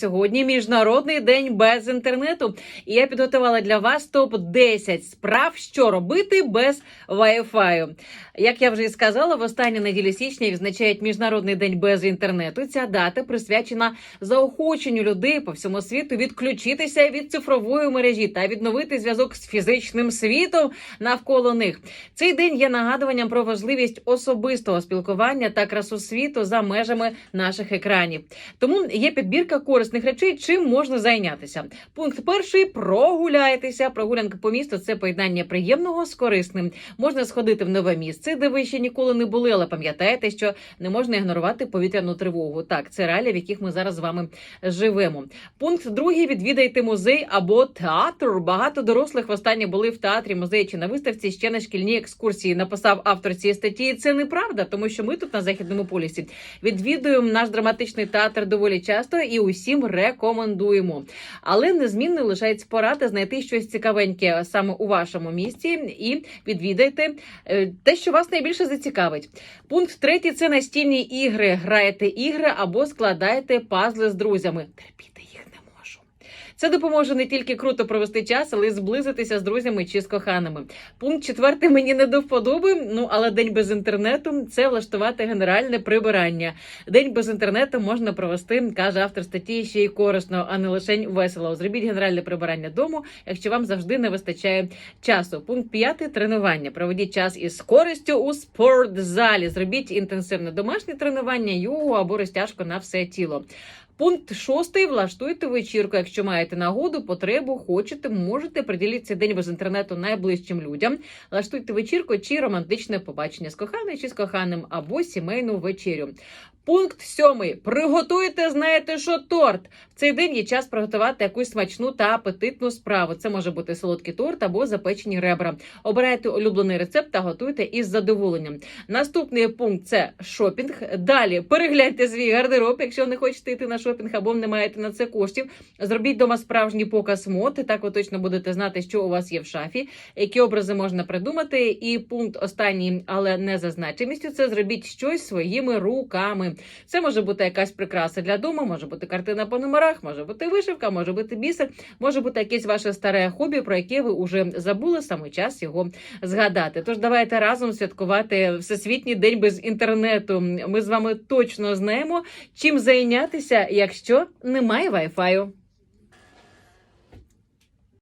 Сьогодні міжнародний день без інтернету, і я підготувала для вас топ 10 справ, що робити без Wi-Fi. Як я вже і сказала, в останню неділю січня відзначають міжнародний день без інтернету. Ця дата присвячена заохоченню людей по всьому світу відключитися від цифрової мережі та відновити зв'язок з фізичним світом навколо них. Цей день є нагадуванням про важливість особистого спілкування та красу світу за межами наших екранів. Тому є підбірка корисних речей, чим можна зайнятися. Пункт перший прогуляйтеся. Прогулянка по місту це поєднання приємного з корисним. Можна сходити в нове місце, де ви ще ніколи не були, але пам'ятаєте, що не можна ігнорувати повітряну тривогу. Так, це реалії, в яких ми зараз з вами живемо. Пункт другий: відвідайте музей або театр. Багато дорослих востаннє були в театрі, музеї чи на виставці ще на шкільній екскурсії. Написав автор цієї статті. І Це неправда, тому що ми тут на західному полюсі відвідуємо наш драматичний театр доволі часто і усім рекомендуємо. Але незмінно лишається порада знайти щось цікавеньке саме у вашому місті і відвідайте е, те, що вас найбільше зацікавить. Пункт третій це настільні ігри. Граєте ігри або складаєте пазли з друзями. Терпіти їх. Це допоможе не тільки круто провести час, але й зблизитися з друзями чи з коханими. Пункт четвертий мені не до вподоби. Ну але день без інтернету це влаштувати генеральне прибирання. День без інтернету можна провести, каже автор статті, ще й корисно, а не лише весело. Зробіть генеральне прибирання дому, якщо вам завжди не вистачає часу. Пункт п'ятий тренування. Проведіть час із користю у спортзалі. Зробіть інтенсивне домашнє тренування, йогу або розтяжку на все тіло. Пункт шостий. Влаштуйте вечірку. Якщо маєте нагоду, потребу, хочете, можете приділити цей день без інтернету найближчим людям. Влаштуйте вечірку чи романтичне побачення з коханою чи з коханим, або сімейну вечерю. Пункт сьомий. Приготуйте, знаєте, що торт. В цей день є час приготувати якусь смачну та апетитну справу. Це може бути солодкий торт або запечені ребра. Обирайте улюблений рецепт та готуйте із задоволенням. Наступний пункт це шопінг. Далі перегляньте свій гардероб, якщо не хочете йти на шопінг або не маєте на це коштів. Зробіть дома справжній показ мод. Так ви точно будете знати, що у вас є в шафі, які образи можна придумати. І пункт останній, але не за значимістю, це зробіть щось своїми руками. Це може бути якась прикраса для дому, може бути картина по номерах, може бути вишивка, може бути бісер, може бути якесь ваше старе хобі, про яке ви вже забули саме час його згадати. Тож давайте разом святкувати всесвітній день без інтернету. Ми з вами точно знаємо, чим зайнятися, якщо немає вайфаю.